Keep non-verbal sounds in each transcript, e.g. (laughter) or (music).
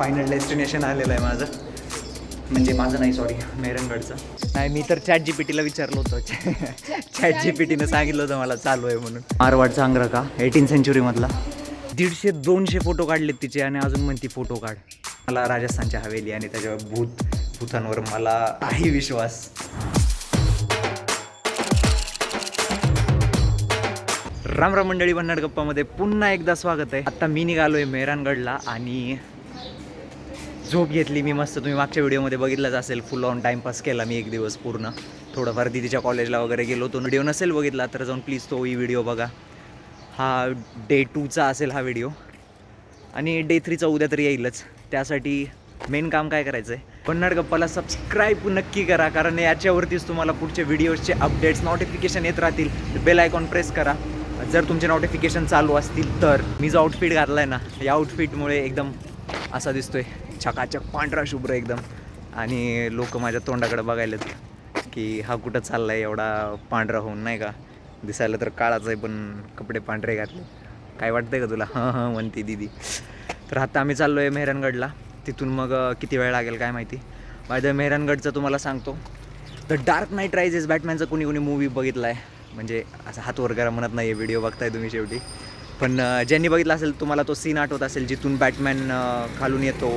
Final destination आलेलं आहे माझं. म्हणजे माझं नाही सॉरी मेरनगडचं नाही मी तर चॅट जी पी टीला विचारलं होतं. चॅट जी पी टीनं सांगितलं होतं मला चालू आहे म्हणून. मारवाडचा का एटीन सेंचुरीमधला दीडशे दोनशे फोटो काढलेत तिचे आणि अजून म्हणती फोटो काढ. मला राजस्थानच्या हवेली आणि त्याच्यावर भूत भूतांवर मला काही विश्वास. राम राम मंडळी भन्नाड गप्पामध्ये पुन्हा एकदा स्वागत आहे. आता मी निघालोय मेहरानगडला आणि झोप घेतली मी मस्त. तुम्ही मागच्या व्हिडिओमध्ये बघितलंच असेल फुल ऑन टाईमपास केला मी एक दिवस पूर्ण. थोडंफार दिदीच्या कॉलेजला वगैरे गेलो तो व्हिडिओ नसेल बघितला तर जाऊन प्लीज तोही व्हिडिओ बघा. हा डे टूचा असेल हा व्हिडिओ. आणि डे थ्रीचा उद्या तरी येईलच. त्यासाठी मेन काम काय करायचं आहे पन्नाड गप्पाला सबस्क्राईब नक्की करा कारण याच्यावरतीच तुम्हाला पुढचे व्हिडिओजचे अपडेट्स नोटिफिकेशन येत राहतील. बेल आयकॉन प्रेस करा. जर तुमचे नोटिफिकेशन चालू असतील तर. मी जो आउटफिट घातला आहे ना या आउटफिटमुळे एकदम असा दिसतोय. चकाचक पांढरा शुभ्र एकदम. आणि लोक माझ्या तोंडाकडे बघायलेत की हा कुठं चालला आहे एवढा पांढरा होऊन नाही का? दिसायला तर काळाच आहे पण कपडे पांढरे घातले. काय वाटतंय का तुला? हां हां म्हणते दीदी. तर आता आम्ही चाललो आहे मेहरानगडला. तिथून मग किती वेळ लागेल काय माहिती? माझ्या मेहरानगडचं तुम्हाला सांगतो. द डार्क नाईट रायझेस बॅटमॅनचा कोणी कोणी मूवी बघितला आहे म्हणजे असं हात वगैरे म्हणत नाही आहे व्हिडिओ बघताय तुम्ही शेवटी. पण ज्यांनी बघितला असेल तुम्हाला तो सीन आठवत असेल जिथून बॅटमॅन खालून येतो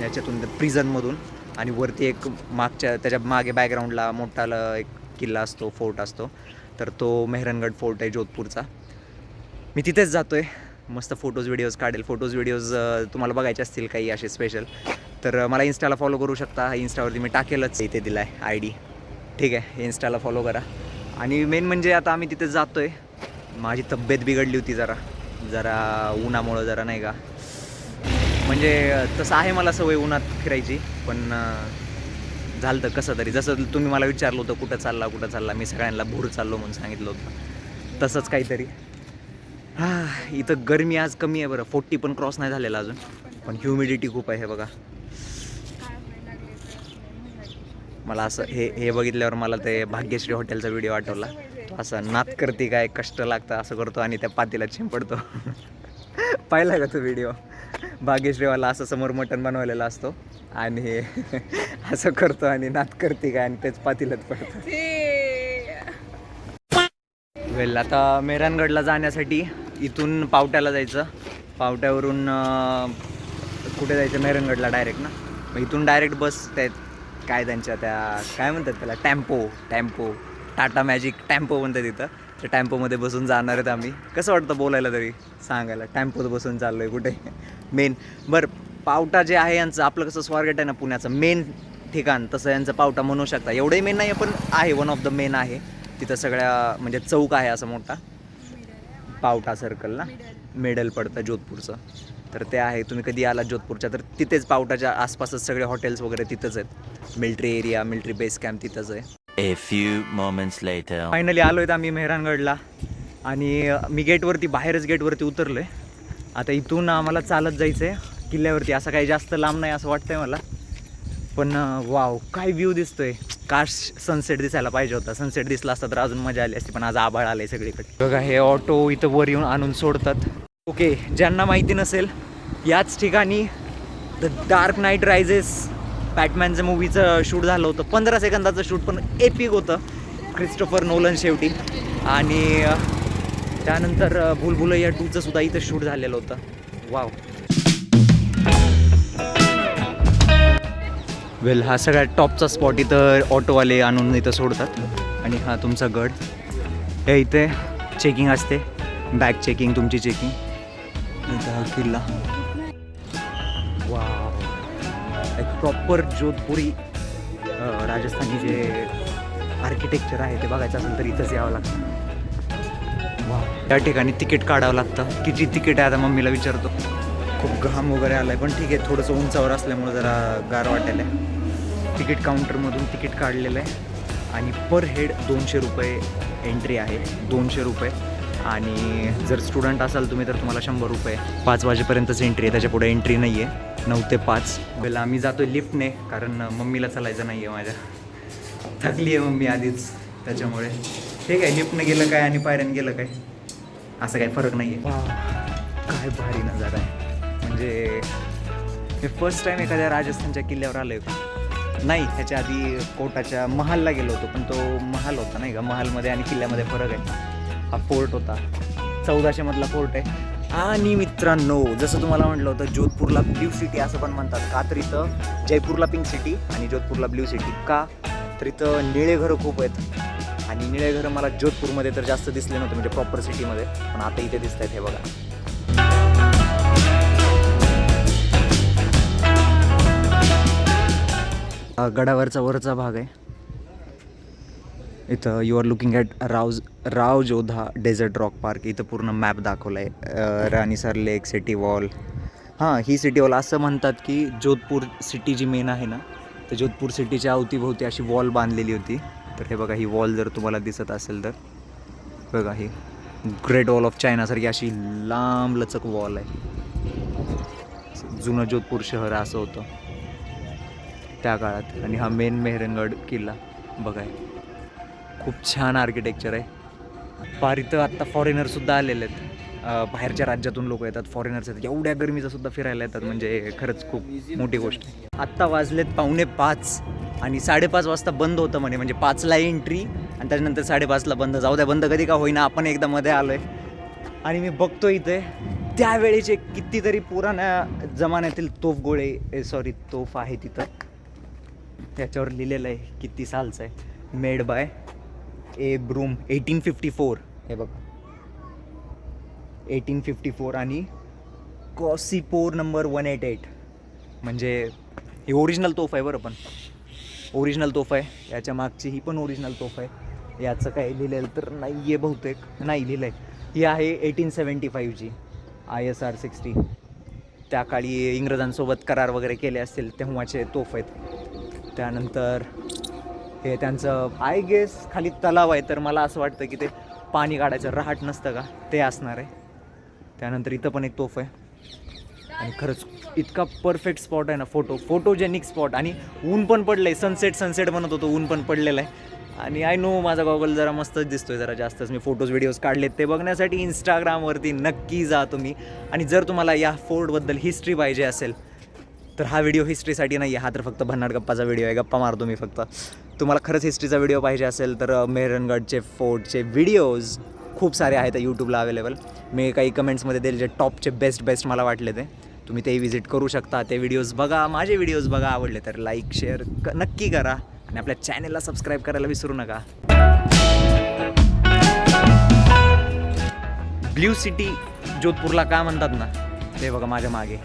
याच्यातून प्रिझनमधून आणि वरती एक मागच्या त्याच्यामागे बॅकग्राऊंडला मोठा एक किल्ला असतो फोर्ट असतो. तर तो मेहरनगड फोर्ट आहे जोधपूरचा. मी तिथेच जातो आहे मस्त फोटोज व्हिडिओज काढेल. फोटोज व्हिडिओज तुम्हाला बघायचे असतील काही असे स्पेशल तर मला इन्स्टाला फॉलो करू शकता. इन्स्टावरती मी टाकेलच. इथे दिला आहे आय डी ठीक आहे. इन्स्टाला फॉलो करा. आणि मेन म्हणजे आता आम्ही तिथे जातो आहे माझी तब्येत बिघडली होती जरा. जरा उन्हामुळं जरा नाही का. म्हणजे तसं आहे मला सवय उन्हात फिरायची पण झालं तर कसं तरी. जसं तुम्ही मला विचारलं होतं कुठं चालला कुठं चालला मी सगळ्यांना भूर चाललो म्हणून सांगितलं होतं. तसंच काहीतरी. हा इथं गरमी आज कमी आहे बरं. फोर्टी पण क्रॉस नाही झालेला अजून. पण ह्युमिडिटी खूप आहे बघा. मला असं हे हे बघितल्यावर मला ते भाग्यश्री हॉटेलचा व्हिडिओ आठवला. असं नात करते काय कष्ट लागतं असं करतो आणि त्या पातीला चिंपडतो. (laughs) पाहिला का तो व्हिडिओ भाग्यश्रीवाला असं समोर मटण बनवलेला असतो आणि (laughs) असं करतो आणि नात करते काय आणि तेच पातीलाच पडतं. वेल आता मेहरानगडला जाण्यासाठी इथून पावट्याला जायचं. पावट्यावरून कुठे जायचं? मेहरानगडला डायरेक्ट ना? मग इथून डायरेक्ट बस त्या काय त्यांच्या त्या काय म्हणतात त्याला? Tempo tempo Tata Magic tempo म्हणतात तिथं. त्या टॅम्पोमध्ये बसून जाणार आहेत आम्ही. कसं वाटतं बोलायला तरी? सांगायला. टॅम्पोत बसून चाललो आहे कुठे? मेन बरं पावटा जे आहे यांचं आपलं कसं स्वारगेट आहे ना पुण्याचं मेन ठिकाण तसं यांचं पावटा म्हणू शकता. एवढंही मेन नाही पण आहे वन ऑफ द मेन आहे. तिथं सगळ्या म्हणजे चौक आहे असं मोठा. पावटा सर्कल ना मेडल पडतं जोधपूरचं. तर ते आहे तुम्ही कधी आलात जोधपूरच्या तर तिथेच पावटाच्या आसपासच सगळे हॉटेल्स वगैरे तिथंच आहेत. Military area military base camp तिथंच आहे. A few moments later. Finally आलो आहेत आम्ही मेहरानगडला. आणि मी गेटवरती बाहेरच गेटवरती उतरलो आहे आता इथून आम्हाला चालत जायचं आहे किल्ल्यावरती असं काही जास्त लांब नाही असं वाटतंय मला. पण वाव काय व्ह्यू दिसतोय. काश सनसेट दिसायला पाहिजे होता. सनसेट दिसला असता तर अजून मजा आली असती पण आज आभाळ आलंय सगळीकडे. बघा हे ऑटो इथं वर येऊन आणून सोडतात. ओके ज्यांना माहिती नसेल याच ठिकाणी द डार्क नाईट रायझेस बॅटमॅनचं मूवीचं शूट झालं होतं. पंधरा सेकंदाचं शूट पण एपिक होतं. क्रिस्टोफर नोलन शेवटी. आणि त्यानंतर अ, भुलभुलैया टूचं सुद्धा इथं शूट झालेलं होतं. वाव वेल हा सगळ्यात टॉपचा स्पॉट इथं ऑटोवाले आणून इथं सोडतात. आणि हा तुमचा गड. हे इथे चेकिंग असते. बॅग चेकिंग तुमची चेकिंग हा किल्ला. एक प्रॉपर जोधपुरी राजस्थानी जे आर्किटेक्चर आहे ते बघायचं असेल तर इथंच यावं लागतं. वा त्या ठिकाणी तिकीट काढावं लागतं. किती तिकीट आहे आता मम्मीला विचारतो. खूप घाम वगैरे आलाय पण ठीक आहे थोडंसं उंचावर असल्यामुळे जरा गार वाटायला तिकीट काउंटरमधून तिकीट काढलेलं आहे. आणि पर हेड दोनशे रुपये एंट्री आहे दोनशे रुपये. आणि जर स्टुडंट असाल तुम्ही तर तुम्हाला शंभर रुपये. पाच वाजेपर्यंतच एंट्री आहे त्याच्या पुढे एंट्री नाही आहे नऊ ते पाच. पहिला आम्ही जातो लिफ्टने कारण मम्मीला चालायचं नाही आहे माझ्या. थकली आहे मम्मी आधीच त्याच्यामुळे. ठीक आहे लिफ्टने गेलं काय आणि पायऱ्याने गेलं काय? असं काही फरक नाही आहे काय भारी नजारा आहे. म्हणजे मी फर्स्ट टाइम एखाद्या राजस्थानच्या किल्ल्यावर आलोय का? नाही ह्याच्या आधी कोटाच्या महालला गेलो होतो पण तो महाल होता नाही का? महालमध्ये आणि किल्ल्यामध्ये फरक आहे. हा फोर्ट होता. चौदाशे मधला फोर्ट आहे. आणि मित्रांनो जसं तुम्हाला म्हटलं होतं जोधपूरला ब्ल्यू सिटी असं पण म्हणतात. का तर इथं? जयपूरला पिंक सिटी आणि जोधपूरला ब्ल्यू सिटी का? तर इथं निळे घरं खूप आहेत. आणि निळे घरं मला जोधपूरमध्ये तर जास्त दिसले नव्हते म्हणजे प्रॉपर सिटीमध्ये पण आता इथे दिसत आहेत हे बघा. गडावरचा वरचा भाग आहे. इथं you are looking at रावज Rao Jodha desert rock park इथं पूर्ण मॅप दाखवला आहे राणीसर लेक सिटी वॉल हां ही सिटी वॉल असं म्हणतात की जोधपूर सिटी जी मेन आहे ना तर जोधपूर सिटीच्या अवतीभोवती अशी वॉल बांधलेली होती. तर हे बघा ही वॉल जर तुम्हाला दिसत असेल तर. बघा ही ग्रेट वॉल ऑफ चायनासारखी अशी लांब लचक वॉल आहे. जुनं जोधपूर शहर असं होतं. त्या काळात. आणि हा मेन मेहरंगड किल्ला. बघाय खूप छान आर्किटेक्चर आहे. पार इथं आत्ता फॉरेनरसुद्धा आलेले आहेत. बाहेरच्या राज्यातून लोक येतात फॉरेनर्स येतात एवढ्या गरमीचा सुद्धा फिरायला येतात म्हणजे खरंच खूप मोठी गोष्ट आहे. आत्ता वाजलेत पावणे पाच आणि साडेपाच वाजता बंद होतं म्हणे म्हणजे पाचला एंट्री आणि त्याच्यानंतर साडेपाचला बंद. जाऊ द्या बंद कधी का होईना आपण एकदा मध्ये आलो आहे आणि मी बघतो इथे त्यावेळेचे कितीतरी पुराण्या जमान्यातील तोफगोळे सॉरी तोफ आहे तिथं. त्याच्यावर लिहिलेलं आहे किती सालचं आहे. Made by a broom eighteen fifty four. हे बघा. एटीन फिफ्टी फोर आणि Cossipore number one eight eight. म्हणजे ही ओरिजिनल तोफ आहे बरं पण. ओरिजिनल तोफ आहे. याच्या मागची ही पण ओरिजिनल तोफ आहे. याचं काय लिहिलेलं तर नाही आहे बहुतेक. नाही लिहिलं आहे ही आहे एटीन सेवन्टी फाईव्हची आय एस आर सिक्स्टी. त्या काळी इंग्रजांसोबत करार वगैरे केले असतील तेव्हाचे तोफ आहेत. त्यानंतर हे त्यांचं आय गेस खाली तलाव आहे. तर मला असं वाटतं की ते पाणी काढायचं. रहाट नसतं का? ते असणार आहे. त्यानंतर इथं पण एक तोफ आहे. आणि खरंच इतका परफेक्ट स्पॉट आहे ना फोटो फोटोजेनिक स्पॉट आणि ऊन पण पडलं आहे सनसेट सनसेट म्हणत होतो ऊन पण पडलेलं आहे. आणि आय नो माझा गॉगल जरा मस्तच दिसतोय जरा जास्तच. मी फोटोज व्हिडिओज काढलेत. ते बघण्यासाठी इंस्टाग्रामवरती नक्की जा तुम्ही. आणि जर तुम्हाला या फोर्टबद्दल हिस्ट्री पाहिजे असेल तर हा व्हिडिओ हिस्ट्रीसाठी नाही हा तर फक्त भन्नाड गप्पाचा व्हिडिओ आहे. गप्पा मारतो मी फक्त. तुम्हाला खरंच हिस्ट्रीचा व्हिडिओ पाहिजे असेल तर अ, मेहरणगडचे फोर्टचे व्हिडिओज खूप सारे आहेत यूट्यूबला अवेलेबल मी काही कमेंट्समध्ये दिले जे टॉपचे बेस्ट बेस्ट मला वाटले ते. तुम्ही ते विजिट करू शकता. ते व्हिडिओज बघा माझे व्हिडिओज बघा आवडले तर लाईक शेअर क नक्की करा. आणि आपल्या चॅनेलला सबस्क्राईब करायला विसरू नका. ब्ल्यू सिटी जोधपूरला का म्हणतात ना? ते बघा माझ्या मागे.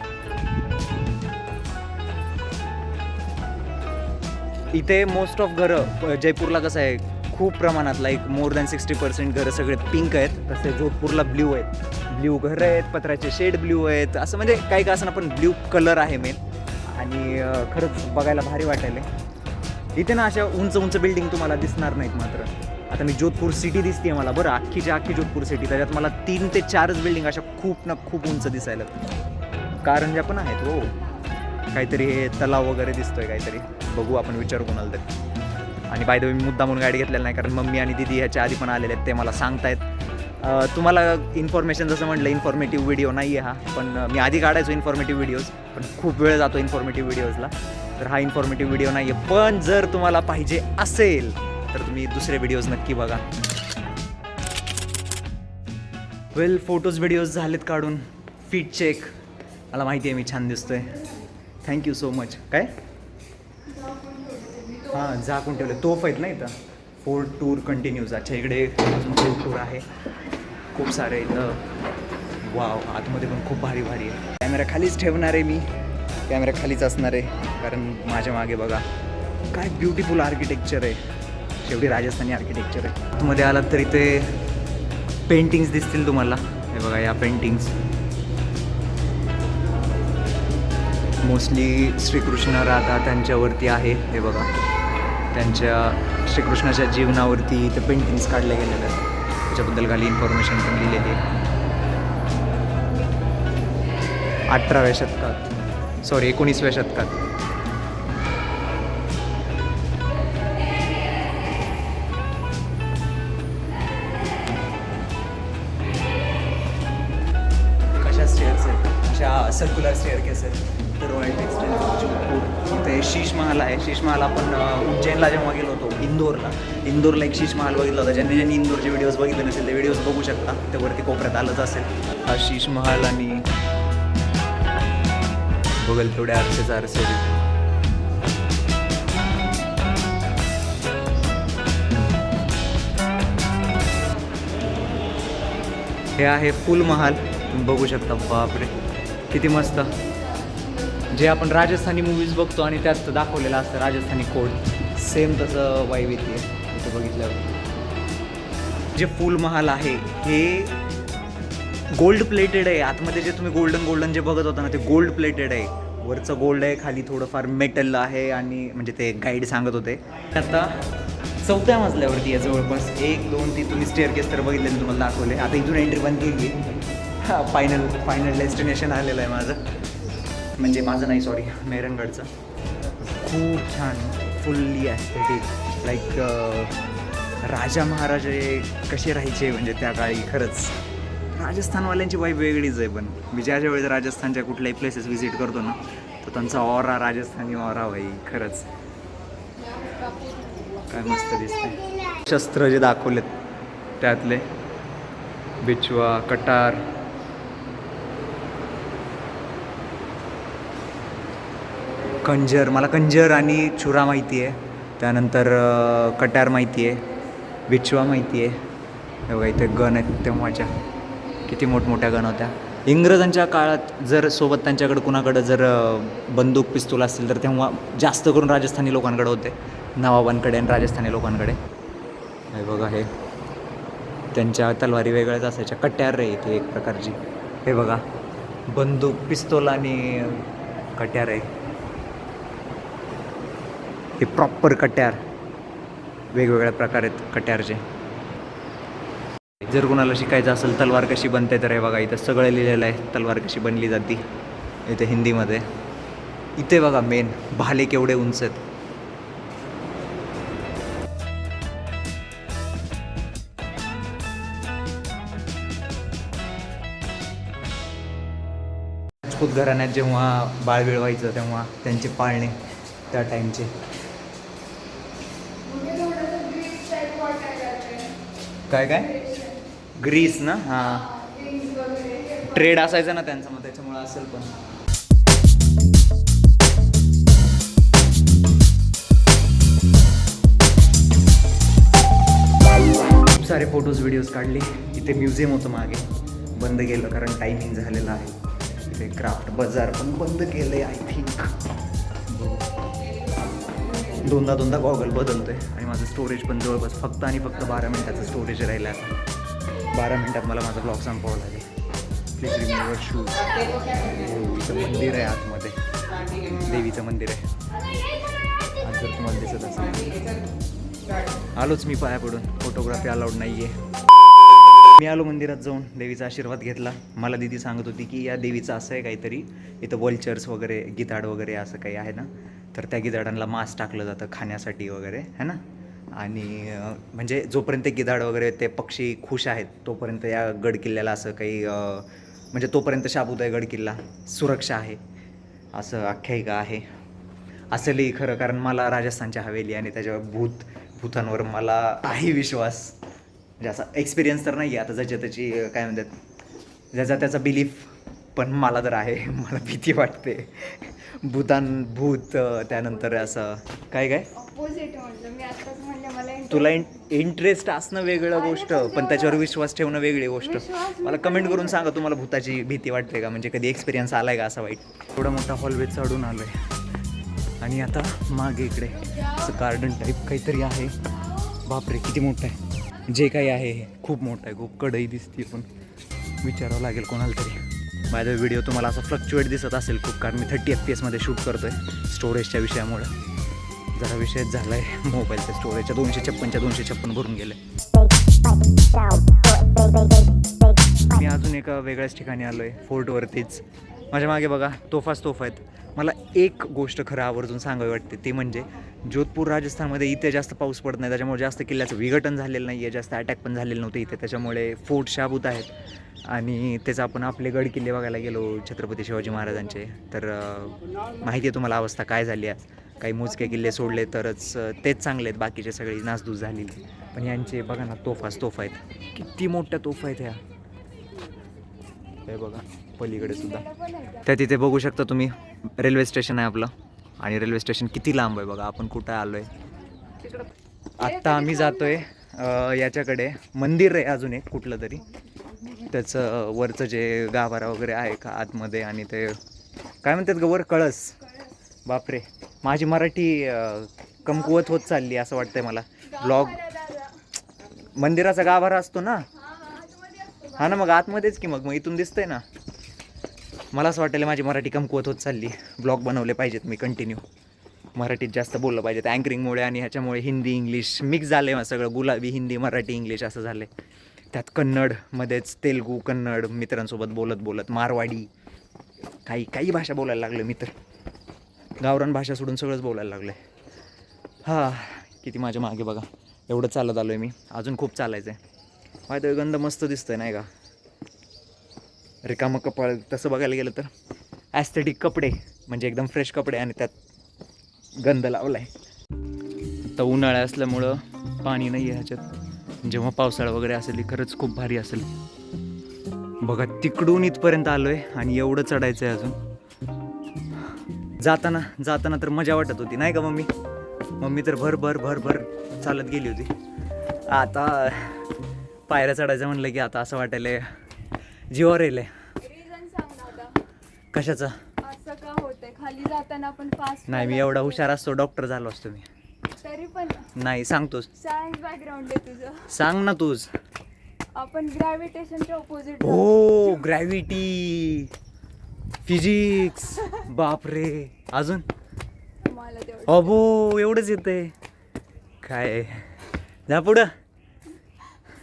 इथे मोस्ट ऑफ घरं जयपूरला कसं आहे खूप प्रमाणात like more than sixty percent घरं सगळे पिंक आहेत तसे जोधपूरला ब्ल्यू आहेत. ब्ल्यू घरं आहेत पत्र्याचे शेड ब्ल्यू आहेत असं म्हणजे काही का असं पण ब्ल्यू कलर आहे मेन आणि खरंच बघायला भारी वाटायला इथे ना अशा उंच उंच बिल्डिंग तुम्हाला दिसणार नाहीत मात्र. आता मी जोधपूर सिटी दिसते मला बरं अख्खीच्या अख्खी जोधपूर सिटी त्याच्यात मला तीन ते चारच बिल्डिंग अशा खूप ना खूप उंच दिसायला. कारंजा पण आहेत हो. काहीतरी हे तलाव वगैरे दिसतोय काहीतरी. बघू आपण विचारू कोणाला तरी. आणि बाय द वे मी मुद्दा म्हणून गाडी घेतलेला नाही कारण मम्मी आणि दिदी ह्याच्या आधी पण आलेले आहेत ते मला सांगतायत. तुम्हाला इन्फॉर्मेशन जसं म्हटलं इन्फॉर्मेटिव्ह व्हिडिओ नाही आहे हा पण मी आधी काढायचो इन्फॉर्मेटिव्ह व्हिडिओज पण खूप वेळ जातो इन्फॉर्मेटिव्ह व्हिडिओजला तर हा इन्फॉर्मेटिव्ह व्हिडिओ नाही आहे पण जर तुम्हाला पाहिजे असेल तर तुम्ही दुसरे व्हिडिओज नक्की बघा. वेल फोटोज व्हिडिओज झालेत काढून. फिट चेक मला माहिती आहे मी छान दिसतोय. थँक्यू सो मच काय? हां झाकून ठेवले. तोफ आहेत ना इथं. फोर्ट टूर कंटिन्यूज अच्छा इकडे अजून फोर्ट टूर आहे. खूप सारे इथं. वाव आतमध्ये पण खूप भारी भारी आहे. कॅमेरा खालीच ठेवणार आहे मी. कॅमेरा खालीच असणार आहे. कारण माझ्या मागे बघा काय ब्युटिफुल आर्किटेक्चर आहे. शेवटी राजस्थानी आर्किटेक्चर आहे. आतमध्ये आलात तर इथे पेंटिंग्स दिसतील तुम्हाला. हे बघा या पेंटिंग्स मोस्टली श्रीकृष्ण राधा त्यांच्यावरती आहे. हे बघा. त्यांच्या श्रीकृष्णाच्या जीवनावरती ते पेंटिंग्स काढल्या गेलेल्या आहेत. त्याच्याबद्दल खाली इन्फॉर्मेशन पण लिहिलेली आहे. अठराव्या शतकात. सॉरी एकोणीसव्या शतकात. कशा स्टेअर्स आहेत? सर्क्युलर स्टेअर केस आहेत. तर रॉयल टेक्सटाईल हे शीश महाल आहे. शीश महाल आपण इंदोरला एक शीश महाल बघितला होता. ज्यांनी ज्यांनी इंदोरचे व्हिडिओज बघितले नसेल ते व्हिडिओज बघू शकता. त्यावरती कोपऱ्यात आलंच असेल. हा शीश महाल आणि बघेल तेवढे आरसेच आरसे हे आहे फुल महाल. तुम्ही बघू शकता बापरे. किती मस्त. जे आपण राजस्थानी मूवीज बघतो आणि त्यात दाखवलेलं असतं राजस्थानी कोड सेम तसं वाईब येते. इथे बघितल्यावर. जे फुल महाल आहे हे गोल्ड प्लेटेड आहे. आतमध्ये जे तुम्ही गोल्डन गोल्डन जे बघत होता ना ते गोल्ड प्लेटेड आहे. वरचं गोल्ड आहे खाली थोडंफार मेटल आहे आणि म्हणजे ते गाईड सांगत होते. आता चौथ्या मजल्यावरती आहे जवळपास. एक दोन तीन तुम्ही स्टेअर केस तर बघितले मी तुम्हाला दाखवले. आता इथून एंट्री बंद केली. फायनल फायनल डेस्टिनेशन आलेलं आहे माझं. म्हणजे माझं नाही सॉरी मेरनगडचं खूप छान फुल्ली ॲस्थेटिक लाईक uh, राजा महाराजे कसे राहायचे? म्हणजे त्या काळी खरंच राजस्थानवाल्यांची वाईफ वेगळीच आहे पण. मी ज्या ज्या वेळेस राजस्थानच्या कुठल्याही प्लेसेस व्हिजिट करतो ना तर त्यांचा ऑरा राजस्थानी ऑरा भाई खरंच. काय मस्त दिसते शस्त्र जे दाखवलेत त्यातले बिचवा कटार. कंजर मला कंजर आणि चुरा माहिती आहे त्यानंतर कट्यार माहिती आहे बिच्छवा माहिती आहे. हे बघा इथे गण आहेत तेव्हाच्या किती मोठमोठ्या गण होत्या. इंग्रजांच्या काळात जर सोबत त्यांच्याकडे कुणाकडं जर बंदूक पिस्तूल असतील तर तेव्हा जास्त करून राजस्थानी लोकांकडे होते. नवाबांकडे आणि राजस्थानी लोकांकडे. हे बघा हे. त्यांच्या तलवारी वेगळ्याच असायच्या. कट्यार रे इथे एक प्रकारची. हे बघा. बंदूक पिस्तूल आणि कट्यार आहे. हे प्रॉपर कट्यार. वेगवेगळ्या प्रकार आहेत कट्यारचे. जर कोणाला शिकायचं असेल तलवार कशी बनते तर हे बघा इथं सगळं लिहिलेलं आहे. तलवार कशी बनली जाते इथे हिंदीमध्ये. इथे बघा मेन भाले केवढे उंच आहेत. राजपूत घराण्यात जेव्हा बाळ व्हायचं तेव्हा त्यांचे पाळणे त्या टाईमचे काय काय? ग्रीस ना? हां. ट्रेड असायचं ना त्यांचं मग त्याच्यामुळं असेल पण. खूप सारे फोटोज व्हिडिओज काढले. इथे म्युझियम होतं मागे. बंद केलं कारण टायमिंग झालेलं आहे. इथे क्राफ्ट बाजार पण बंद केलं आहे आय थिंक दोनदा दोनदा गॉगल बदलतोय. आणि माझं स्टोरेज पण जवळपास फक्त आणि फक्त बारा मिनिटाचं स्टोरेज राहिलं आहे बारा मिनिटात मला माझा ब्लॉग संपवावा लागेल. प्लीज रिमूव्ह शूज देवीचं मंदिर आहे आतमध्ये. देवीचं मंदिर आहे. आज जर तुम्हाला दिसत असेल. आलोच मी पाया पडून फोटोग्राफी अलाउड नाही आहे मी आलो मंदिरात जाऊन देवीचा आशीर्वाद घेतला. मला दिदी सांगत होती की या देवीचं असं आहे काहीतरी इथं वल्चर्स वगैरे गिताड वगैरे असं काही आहे ना तर त्या गिधाडांना मांस टाकलं जातं खाण्यासाठी वगैरे है ना? आणि म्हणजे जोपर्यंत गिधाड वगैरे ते पक्षी खुश आहेत तोपर्यंत या गड किल्ल्याला असं काही म्हणजे तोपर्यंत शाबूत आहे गड किल्ला सुरक्षा आहे असं आख्यायिका आहे. असंही खरं कारण मला राजस्थानच्या हवेली आणि त्याच्यावर भूत भूतांवर मला आहे विश्वास म्हणजे असा एक्सपिरियन्स तर नाही आहे आता ज्याच्या त्याची काय म्हणतात ज्याचा त्याचा बिलीफ पण मला तर आहे. (laughs) मला भीती वाटते. भूतान भूत त्यानंतर असं काय काय? ऑपोजिट म्हटलं. मी आताच म्हणलं मला interest- तुला इंटरेस्ट असणं वेगळं गोष्ट पण त्याच्यावर विश्वास ठेवणं वेगळी गोष्ट. मला कमेंट करून सांगा तुम्हाला भूताची भीती वाटते का? म्हणजे कधी एक्सपिरियन्स आलाय का असा वाईट? एवढा मोठा हॉलवे चढून आलोय. आणि आता मागे इकडे असं गार्डन टाईप काहीतरी आहे. बापरे किती मोठं आहे. जे काही आहे हे खूप मोठं आहे खूप कडई दिसते पण विचारावं लागेल कोणाला तरी. माझा व्हिडिओ तुम्हाला असं फ्लक्च्युएट दिसत असेल खूप कारण मी थर्टी एफ पी एसमध्ये शूट करतो आहे स्टोरेजच्या विषयामुळं. जरा विषयच झाला आहे मोबाईलच्या स्टोरेजच्या दोनशे छप्पनच्या दोनशे छप्पन भरून गेले. मी अजून एका वेगळ्याच ठिकाणी आलो आहे फोर्टवरतीच माझ्या मागे बघा तोफाच तोफा आहेत मला एक गोष्ट खरं आवर्जून सांगावी वाटते ती म्हणजे जोधपूर राजस्थानमध्ये इथे जास्त पाऊस पडत नाही. त्याच्यामुळे जास्त किल्ल्याचं विघटन झालेलं नाही आहे जास्त अटॅक पण झालेलं नव्हतं इथे. त्याच्यामुळे फोर्ट शाबूत आहेत. आणि त्याचं आपण आपले गड किल्ले बघायला गेलो छत्रपती शिवाजी महाराजांचे. तर माहिती आहे तुम्हाला अवस्था काय झाली आहे. काही मोजके किल्ले सोडले तरच तेच चांगले आहेत. बाकीचे सगळी नासधूस झालेली पण यांचे बघा ना तोफाच तोफा आहेत. किती मोठ्या तोफा आहेत ह्या. हे बघा पलीकडे सुद्धा. त्या तिथे बघू शकता तुम्ही. रेल्वे स्टेशन आहे आपलं. आणि रेल्वे स्टेशन किती लांब आहे बघा आपण कुठं आलो आहे आत्ता आम्ही जातोय अ, याच्याकडे. मंदिर आहे अजून एक कुठलं तरी. त्याचं वरचं जे गाभारा वगैरे आहे का आतमध्ये आणि ते काय म्हणतात ग वर कळस. बापरे. माझी मराठी कमकुवत होत चालली असं वाटतंय मला. ब्लॉग. मंदिराचा गाभारा असतो ना. हा ना मग आतमध्येच की मग? मग इथून दिसतंय ना? मला असं वाटलं माझी मराठी कमकुवत होत चालली. ब्लॉग बनवले पाहिजेत मी कंटिन्यू मराठीत जास्त बोललं पाहिजेत. अँकरिंगमुळे आणि ह्याच्यामुळे हिंदी इंग्लिश मिक्स झालं आहे सगळं. गुलाबी हिंदी मराठी इंग्लिश असं झालं आहे त्यात कन्नडमध्येच तेलगू कन्नड मित्रांसोबत बोलत बोलत मारवाडी. काही काही भाषा बोलायला लागलं मित्र गावरान भाषा सोडून सगळंच बोलायला लागलं. आहे हां किती माझ्या मागे बघा. एवढं चालत आलो आहे मी. अजून खूप चालायचं आहे माहिती गंध मस्त दिसतं आहे नाही का? रिकामं कपाळ तसं बघायला गेलं तर ॲस्थेटिक कपडे म्हणजे एकदम फ्रेश कपडे आणि त्यात गंध लावला आहे तर उन्हाळा असल्यामुळं पाणी नाही आहे ह्याच्यात. जेव्हा पावसाळा वगैरे असेल खरंच खूप भारी असेल. बघा तिकडून इथपर्यंत आलो आहे आणि एवढं चढायचं आहे अजून. जाताना जाताना तर मजा वाटत होती नाही का मम्मी? मम्मी तर भर भर भर भर चालत गेली होती. आता पायऱ्या चढायचं म्हणलं की आता असं वाटायला जीवावर येईल Reason सांग दादा. कशाचं? असं का होतंय? खाली जाताना आपण फास्ट नाही मी एवढा हुशार असतो डॉक्टर झालो असतो मी. तरी पण. नाही सांगतोस. सायन्स बॅकग्राऊंड आहे तुझं. सांग ना तूच. आपण ग्रॅव्हिटेशनच्या ऑपोजिट हो ग्रॅव्हिटी फिजिक्स बापरे. अजून? मला तेवढं अबो एवढंच येतंय. काय? जा पुढं.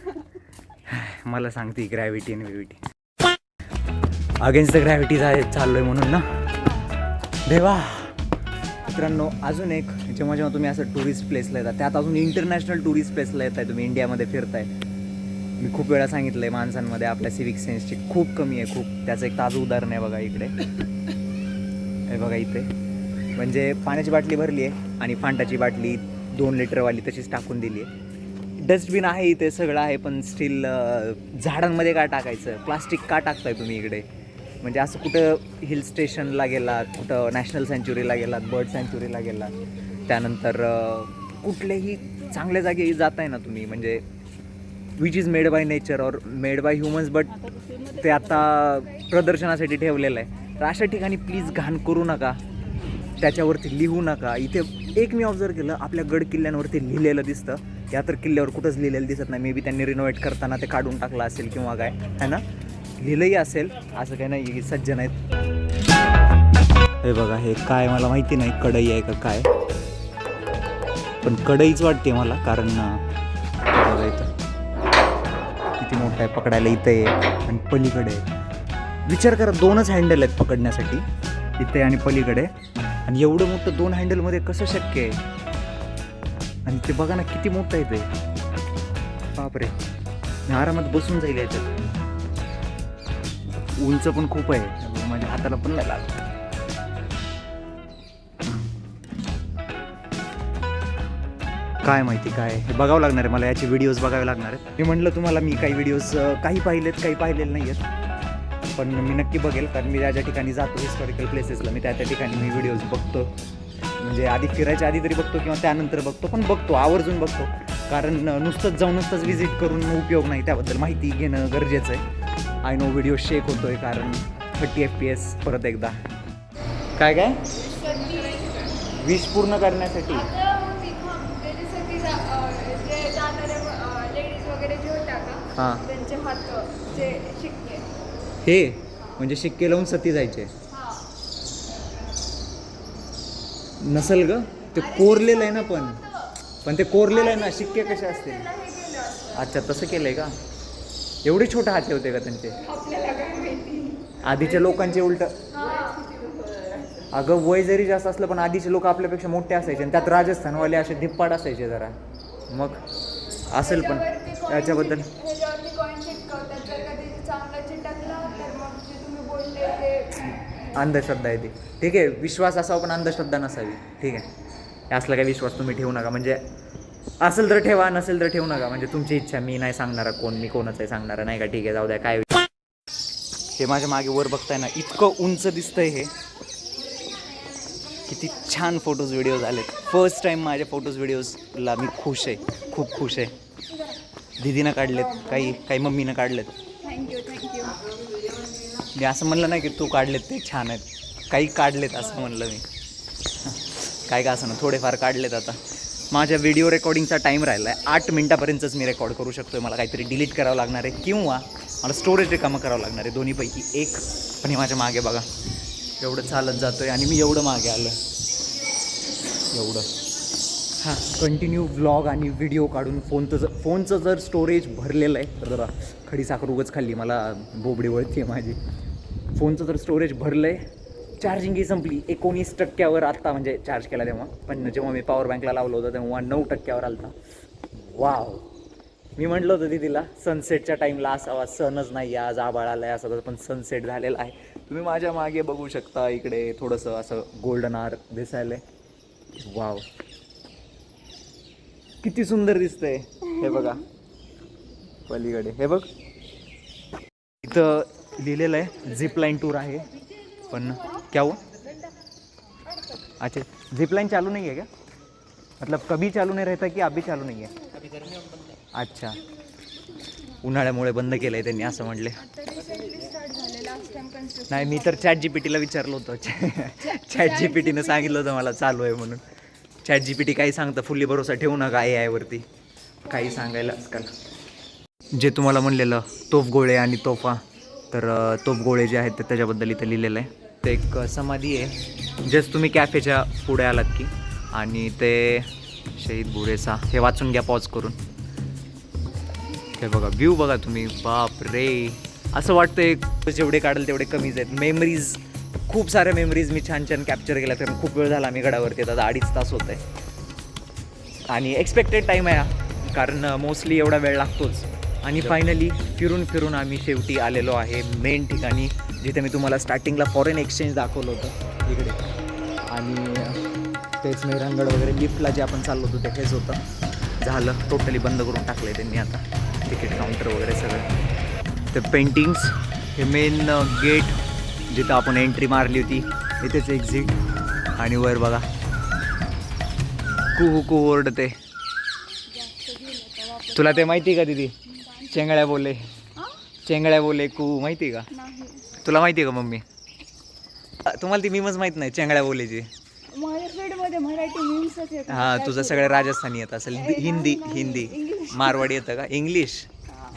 (laughs) मला सांगते ग्रॅव्हिटी आणि ग्रॅव्हिटी अगेन्स्ट द ग्रॅव्हिटी आहे म्हणून ना. देवा. मित्रांनो अजून एक जेव्हा जेव्हा तुम्ही असं टुरिस्ट प्लेसला येतात त्यात अजून इंटरनॅशनल टुरिस्ट प्लेसला येत आहे तुम्ही इंडियामध्ये फिरताय. मी खूप वेळा सांगितलं आहे माणसांमध्ये आपल्या सिविक सेन्सची खूप कमी आहे खूप. त्याचं एक ताजं उदाहरण आहे बघा इकडे. हे बघा इथे. म्हणजे पाण्याची बाटली भरली आहे आणि फांटाची बाटली दोन लिटरवाली तशीच टाकून दिली आहे. डस्टबिन आहे इथे सगळं आहे पण स्टील झाडांमध्ये का टाकायचं? प्लास्टिक का टाकताय तुम्ही इकडे? म्हणजे असं कुठं हिल स्टेशनला गेलात कुठं नॅशनल सँच्युरीला गेलात बर्ड सँच्युरीला गेलात त्यानंतर कुठल्याही चांगल्या जागी जात आहे ना तुम्ही म्हणजे which is made by nature और मेड बाय ह्युमन्स बट ते आता प्रदर्शनासाठी ठेवलेलं आहे. तर अशा ठिकाणी प्लीज घाण करू नका. त्याच्यावरती लिहू नका. इथे एक मी ऑब्झर्व केलं आपल्या गड किल्ल्यांवरती लिहिलेलं दिसतं. या तर किल्ल्यावर कुठंच लिहिलेलं दिसत नाही. मे बी त्यांनी रिनोव्हेट करताना ते काढून टाकलं असेल किंवा काय है ना? लिहिलंही असेल. असं काही नाही की सज्जन आहेत हे बघा हे काय मला माहिती नाही कढई आहे का काय. पण कढईच वाटते मला कारण बघा इथं. किती मोठं आहे पकडायला इथं आहे आणि पलीकडे. आहे. विचार करा दोनच हँडल आहेत पकडण्यासाठी. इथे आणि पलीकडे. आणि एवढं मोठं दोन हँडलमध्ये कसं शक्य आहे? आणि ते बघा ना किती मोठं आहे ते. बापरे. मी आरामात बसून जाईल याच्यात. उंच पण खूप आहे. माझ्या हाताला पण नाही लागत. काय माहिती काय? हे बघावं लागणार आहे मला याचे व्हिडिओज बघावे लागणार आहेत. मी म्हटलं तुम्हाला मी काही व्हिडिओज काही पाहिलेत काही पाहिलेले नाही आहेत. पण मी नक्की बघेल कारण मी ज्या ज्या ठिकाणी जातो हिस्टॉरिकल प्लेसेसला मी त्या त्या ठिकाणी मी व्हिडिओज बघतो. म्हणजे आधी फिरायच्या आधी तरी बघतो किंवा त्यानंतर बघतो पण बघतो आवर्जून बघतो. कारण नुसतंच जाऊन नुसतंच व्हिजिट करून उपयोग नाही त्याबद्दल माहिती घेणं गरजेचं आहे. आय नो व्हिडिओ शेक होतोय कारण थर्टी एफ पी एस परत एकदा. काय काय? विश पूर्ण करण्यासाठी. हां. हे म्हणजे शिक्के लावून सती जायचे. नसल ग? ते कोरलेलं आहे ना पण. पण ते कोरलेलं आहे ना शिक्के कसे असतील? अच्छा तसं केलंय का? एवढे छोटे हाते होते का त्यांचे? आधीच्या लोकांचे उलट. अगं वय जरी जास्त असलं पण आधीचे लोक आपल्यापेक्षा मोठे असायचे आणि त्यात राजस्थानवाले असे धिप्पाड असायचे जरा. मग असेल पण. त्याच्यावरती coin याच्याबद्दल. चिट- ह्याच्यावरती कॉईन चिटकवतात. जर का ते चांगला चिटकला तर मग जे तुम्ही बोलले ते अंधश्रद्धा आहे ती. ठीक आहे विश्वास असावा पण अंधश्रद्धा नसावी. ठीक आहे. असला काही विश्वास तुम्ही ठेवू नका. म्हणजे असेल तर ठेवा नसेल तर ठेवू नका. म्हणजे तुमची इच्छा मी नाही सांगणार कोण मी कोणाचं आहे सांगणार. नाही का ठीक आहे जाऊ द्या काय हे माझ्या मागे वर बघताय ना इतकं उंच दिसतंय हे. किती छान फोटोज व्हिडिओज आलेत. फर्स्ट टाइम माझ्या फोटोज व्हिडिओजला मी खुश आहे. खूप खुश आहे. दीदीनं काढलेत काही काही मम्मीनं काढलेत. थँक्यू थँक्यू मी असं म्हणलं नाही की तू काढलेत ते छान आहेत. काही काढलेत असं म्हणलं मी. (laughs) काय का असं ना थोडेफार काढलेत आता. माझ्या व्हिडिओ रेकॉर्डिंगचा टाईम राहिला आहे आठ मिनटापर्यंतच मी रेकॉर्ड करू शकतो मला काहीतरी डिलीट करावं लागणार आहे किंवा मला स्टोरेज रिकामं करावं लागणार आहे. दोन्हीपैकी एक पण हे माझ्या मागे बघा. एवढं चालत जातो आहे आणि मी एवढं मागे आलं एवढं. हां कंटिन्यू व्लॉग आणि व्हिडिओ काढून फोनचं जर फोनचं जर स्टोरेज भरलेलं आहे तर जरा खडी साखर उगच खाल्ली. मला बोबडी वळती आहे माझी फोनचं जर स्टोरेज भरलं आहे चार्जिंगही संपली. एकोणीस टक्क्यावर आत्ता म्हणजे चार्ज केला तेव्हा. पण जेव्हा मी पॉवर बँकला लावलं होतं तेव्हा नऊ टक्क्यावर आलता. वाव मी म्हटलं होतं तिला सनसेटच्या टाईमला असावा. सनच नाही आहे, आज आबाळ आला आहे असं तसं, पण सनसेट झालेला आहे. तुम्ही माझ्या मागे बघू शकता इकडे थोडंसं असं गोल्डन आर दिसायला वाव किती सुंदर दिसतंय. हे बघा. पलीकडे. हे बघ. इथं लिहिलेलं आहे झिप लाईन टूर आहे. पण क्या हुआ? अच्छा झिप लाइन चालू नहीं है क्या? मतलब कभी चालू नहीं रहता कि अभी चालू नहीं है? अच्छा। उन्हाळ्यामुळे बंद केलं आहे त्यांनी असं म्हटले. नाही मी तर चॅट जी पी टीला विचारलं होतं. चॅट जी पी टीनं सांगितलं होतं मला चालू आहे म्हणून. चॅट जी पी टी काही सांगतं फुल्ली भरोसा ठेवू नका ए आयवरती काही सांगायला आजकाल. जे तुम्हाला म्हणलेलं तोफ गोळे आणि तोफा तर तोफ गोळे जे आहेत ते त्याच्याबद्दल इथं लिहिलेलं आहे. ते एक समाधी आहे. जस्ट तुम्ही कॅफेच्या पुढे आलात की. आणि ते शहीद बुरेसा हे वाचून घ्या पॉज करून. हे बघा व्ह्यू बघा तुम्ही. बाप रे असं वाटतंय जेवढे काढाल तेवढे कमीच आहेत. मेमरीज खूप साऱ्या मेमरीज मी छान छान कॅप्चर केल्या कारण खूप वेळ झाला मी गडावरती आता अडीच तास होत आहे आणि एक्सपेक्टेड टाईम आहे हा. कारण मोस्टली एवढा वेळ लागतोच. आणि फायनली फिरून फिरून आम्ही शेवटी आलेलो आहे मेन ठिकाणी जिथे मी तुम्हाला स्टार्टिंगला फॉरेन एक्सचेंज दाखवलं होतं. इकडे. आणि तेच मेहरांगड वगैरे लिफ्टला जे आपण चाललो होतो ते होतं. झालं. टोटली बंद करून टाकलं आहे त्यांनी आता. तिकीट काउंटर वगैरे सगळं. ते पेंटिंग्स हे मेन गेट जिथं आपण एंट्री मारली होती इथेच एक्झिट आणि वर बघा. कुहू कुहू ओरडते. तुला ते माहिती का दिदी? चेंगळ्या बोले. चेंगळ्या बोले कू माहिती का? नाही. तुला माहिती का मम्मी? तुम्हाला ती मीमच माहीत नाही चेंगळ्या बोलेची. माझ्या फील्डमध्ये मराठी मीम्सच येतात. हा तुझं सगळं राजस्थानी येत असेल. हिंदी हिंदी. मारवाडी येतं का? इंग्लिश.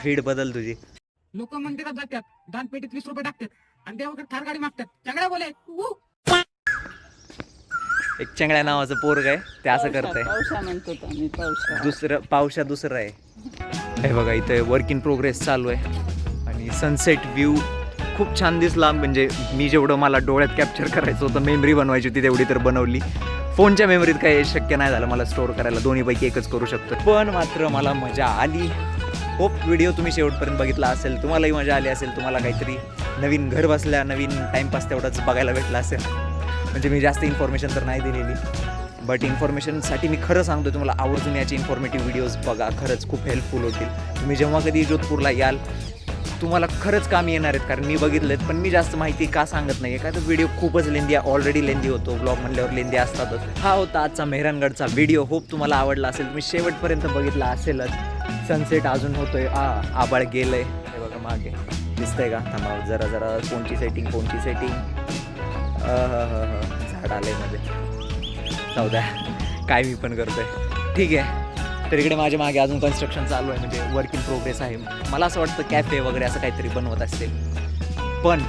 फीड बदल तुझी. लोक मंदिरात जातात दानपेटीत वीस रुपये टाकतात. आणि देवाकडे थार गाडी मागतात. चंगड्या बोले. एक चेंगळ्या नावाचं पोरग आहे ते असं करतंय. पावसा म्हणतो तो आम्ही पावसा. दुसरं पावशा दुसरं आहे. हे बघा इथे वर्क इन प्रोग्रेस चालू आहे. आणि सनसेट व्ह्यू खूप छान दिसला. म्हणजे मी जेवढं मला डोळ्यात कॅप्चर करायचं होतं मेमरी बनवायची होती तेवढी तर बनवली. फोनच्या मेमरीत काही शक्य नाही झालं मला स्टोअर करायला. दोन्हीपैकी एकच करू शकतो. पण मात्र मला मजा आली. होप व्हिडिओ तुम्ही शेवटपर्यंत बघितला असेल. तुम्हालाही मजा आली असेल. तुम्हाला काहीतरी नवीन घर बसल्या नवीन टाईमपास तेवढाच बघायला भेटला असेल. म्हणजे मी जास्त इन्फॉर्मेशन तर नाही दिलेली. बट इन्फॉर्मेशनसाठी मी खरं सांगतो तुम्हाला आवर्जून याचे इन्फॉर्मेटिव्ह व्हिडिओज बघा. खरंच खूप हेल्पफुल होतील. तुम्ही जेव्हा कधी जोधपूरला याल तुम्हाला खरंच कामी येणार आहेत. कारण मी बघितलेत पण मी जास्त माहिती का सांगत नाही आहे का तर व्हिडिओ खूपच लेंदी आहे ऑलरेडी लेंदी होतो. ब्लॉग म्हणल्यावर लेंदी असतातच. हा होता आजचा मेहरानगडचा व्हिडिओ होप तुम्हाला आवडला असेल. तुम्ही शेवटपर्यंत बघितला असेलच. सनसेट अजून होतोय. आ आबाळ गेलंय. हे बघा मागे. दिसतंय का? थांबा जरा जरा कोणची सेटिंग कोणची सेटिंग झाड आलंयमध्ये. जाऊ द्या काय मी पण करतोय. ठीक आहे. तर इकडे माझ्या मागे अजून कन्स्ट्रक्शन चालू आहे म्हणजे वर्क इन प्रोग्रेस आहे. मला असं वाटतं कॅफे वगैरे असं काहीतरी बनवत असेल पण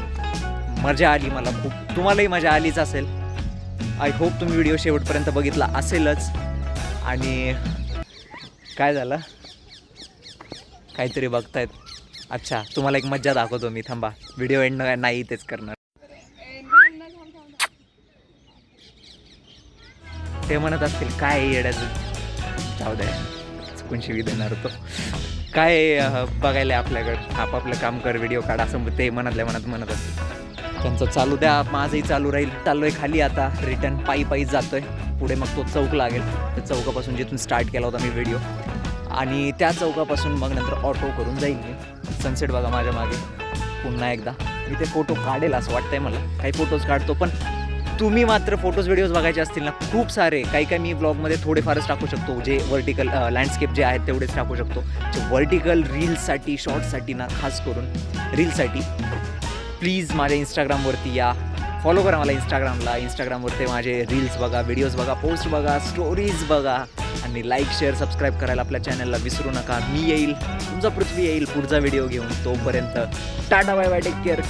मजा आली मला खूप. तुम्हालाही मजा आलीच असेल. आय होप तुम्ही व्हिडिओ शेवटपर्यंत बघितला असेलच. आणि काय झालं? काहीतरी बघतायत. अच्छा तुम्हाला एक मज्जा दाखवतो मी. थांबा. व्हिडिओ एंड नाही तेच करणार. ते म्हणत असतील काय येड्याचं? जाऊ द्या चुकून शिवी देणार होतो काय बघायला आहे आपल्याकडं? आपापलं काम कर व्हिडिओ काढ असं ते मनातल्या मनात म्हणत असतील. त्यांचं चालू द्या माझंही चालू राहील. चाललो आहे खाली आता. रिटर्न पायी पायी जातो आहे पुढे मग तो चौक लागेल. त्या चौकापासून जिथून स्टार्ट केला होता मी व्हिडिओ आणि त्या चौकापासून मग नंतर ऑटो करून जाईल मी. सनसेट बघा माझ्या मागे. पुन्हा एकदा. मी ते फोटो काढेल असं वाटतंय मला. काही फोटोज काढतो पण तुम्ही मात्र फोटोज व्हिडिओज बघायचे असतील ना खूप सारे. काही काही मी ब्लॉगमध्ये थोडेफारच टाकू शकतो. जे वर्टिकल लँडस्केप जे आहेत तेवढेच टाकू शकतो. जे वर्टिकल रील्ससाठी शॉर्टसाठी ना खास करून रील्ससाठी प्लीज माझ्या इंस्टाग्रामवरती या. फॉलो करा मला इंस्टाग्रामला इंस्टाग्रामवरती माझे रील्स बघा व्हिडिओज बघा पोस्ट बघा स्टोरीज बघा. आणि लाईक शेअर सबस्क्राईब करायला आपल्या चॅनलला विसरू नका. मी येईल तुमचा पृथ्वी येईल पुढचा व्हिडिओ घेऊन तोपर्यंत tata bye bye take care